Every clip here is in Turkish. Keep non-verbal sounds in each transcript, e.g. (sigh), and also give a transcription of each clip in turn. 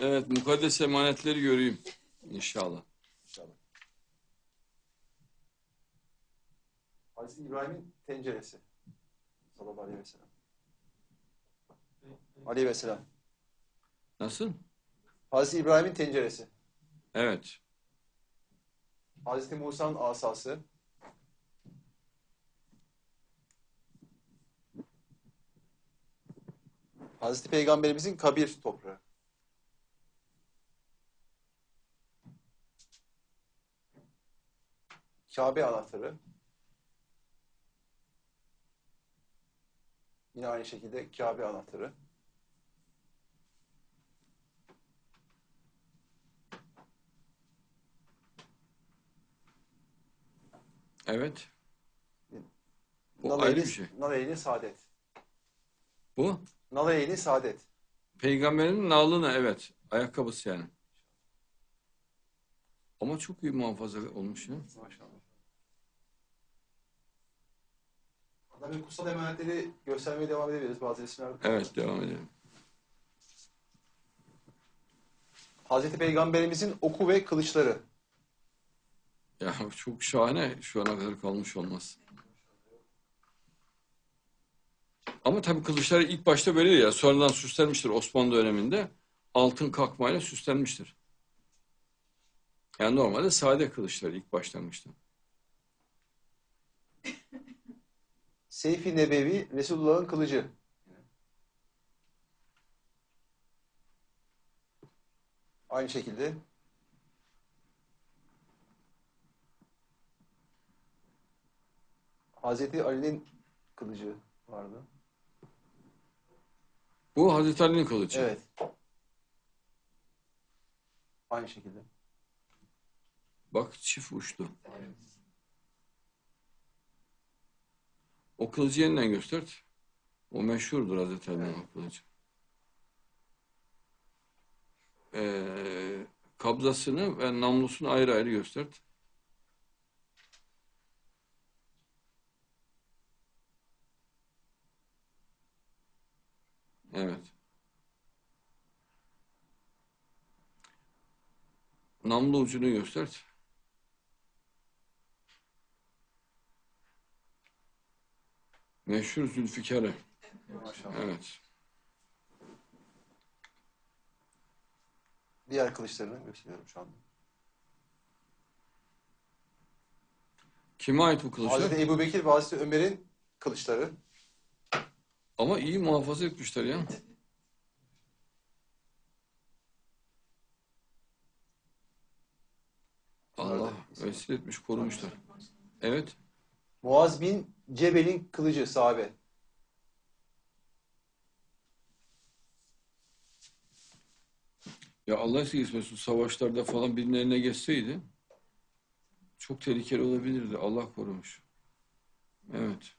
Evet, mukaddes emanetleri göreyim inşallah. İnşallah. Hazreti İbrahim'in tenceresi. Sallallahu aleyhi ve sellem. Aleyhi ve sellem. Nasıl? Hazreti İbrahim'in tenceresi. Evet. Hazreti Musa'nın asası. Hazreti Peygamberimizin kabir toprağı. Kabe anahtarı. Yine aynı şekilde Kabe anahtarı. Evet. Bu Nal ayrı bir şey. Nal ehli saadet. Bu Nal ehli saadet. peygamberin nalını evet. Ayakkabısı yani. Ama çok iyi muhafaza olmuş ya. Maşallah. Adamın kutsal emanetleri göstermeye devam edebiliriz. Bazı resimler. Evet devam edelim. Hazreti Peygamberimizin oku ve kılıçları. Ya çok şahane şu ana kadar kalmış olmaz. Ama tabii kılıçları ilk başta böyle ya sonradan süslenmiştir Osmanlı döneminde. Altın kakmayla süslenmiştir. Yani normalde sade kılıçlar ilk başlangıçta. Seyfi Nebevi, Resulullah'ın kılıcı. Aynı şekilde. Hazreti Ali'nin kılıcı vardı. Bu Hazreti Ali'nin kılıcı. Evet. Aynı şekilde. Bak çift uçtu. O kılıcı yeniden göster. O meşhurdur Hazreti Ali'nin o kılıcı. Ee, kabzasını ve namlusunu ayrı ayrı göster. Evet. Namlu ucunu göster. Meşhur Zülfikar'ı. Maşallah. Evet. Diğer kılıçlarını gösteriyorum şu anda. Kime ait bu kılıçlar? Hazreti Ebu Bekir ve Hazreti Ömer'in kılıçları. Ama iyi muhafaza etmişler ya. Allah vesile etmiş, korumuşlar. Evet. Muaz bin Cebel'in kılıcı sahabe. Ya Allah esirgesin savaşlarda falan birinin eline geçseydi çok tehlikeli olabilirdi. Allah korumuş. Evet.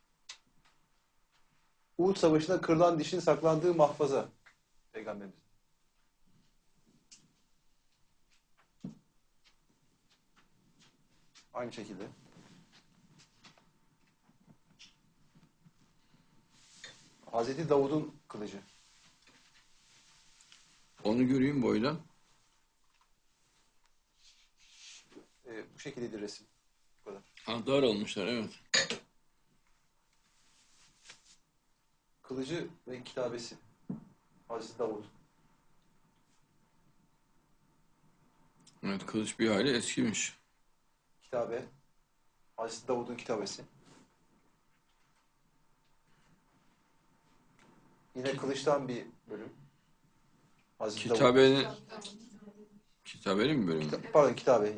Uhud Savaşı'nda kırılan dişin saklandığı mahfaza. Peygamberimiz. Aynı şekilde. Hazreti Davud'un kılıcı. Onu göreyim boyla. Ee, bu şekildedir resim. Bu kadar. Ha, dar olmuşlar evet. Kılıcı ve kitabesi. Hazreti Davud. Evet kılıç bir hali eskimiş. Kitabe. Hazreti Davud'un kitabesi. Yine kılıçtan bir bölüm. Davud. Kitabenin Kitabenin mi bölümü? Kita- Pardon kitabe.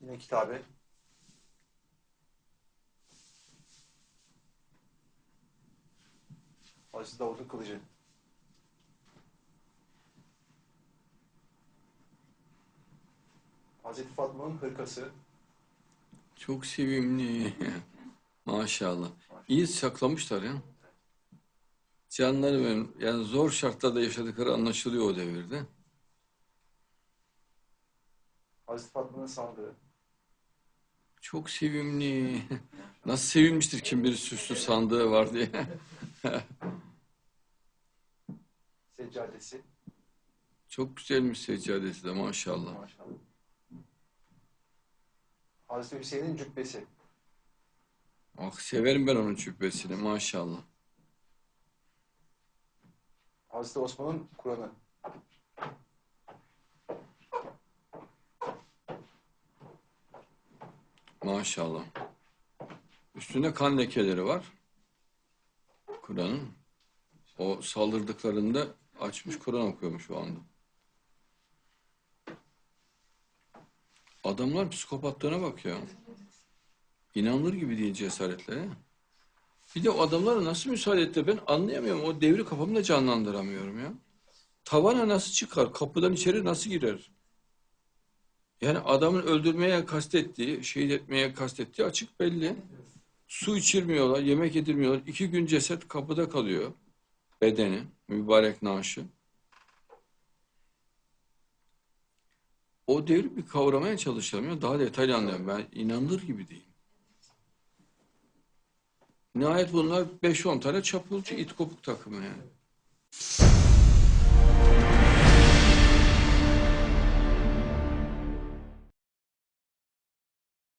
Yine kitabe. Hazreti Davud'un kılıcı. Hazreti Fatma'nın hırkası. Çok sevimli. (laughs) Maşallah. İyi saklamışlar ya. Canları benim. Yani zor şartlarda yaşadıkları anlaşılıyor o devirde. Hazreti Fatma'nın sandığı. Çok sevimli. Nasıl sevinmiştir kim bilir süslü sandığı var diye. (laughs) seccadesi. Çok güzelmiş seccadesi de maşallah. Maşallah. Hazreti Hüseyin'in cübbesi. Ah severim ben onun cübbesini maşallah. Hazreti Osman'ın Kur'an'ı. Maşallah. Üstünde kan lekeleri var. Kur'an'ın. O saldırdıklarında açmış Kur'an okuyormuş o anda. Adamlar psikopatlığına bak ya. İnanılır gibi değil cesaretle. Bir de o adamlara nasıl müsaade etti ben anlayamıyorum. O devri kafamda canlandıramıyorum ya. Tavana nasıl çıkar? Kapıdan içeri nasıl girer? Yani adamın öldürmeye kastettiği, şehit etmeye kastettiği açık belli. Su içirmiyorlar, yemek yedirmiyorlar. İki gün ceset kapıda kalıyor. Bedeni, mübarek naaşı. O devri bir kavramaya çalışalım ya. Daha detaylı anlayalım. Ben inanılır gibi değil. Nihayet bunlar 5-10 tane çapulcu it kopuk takımı yani.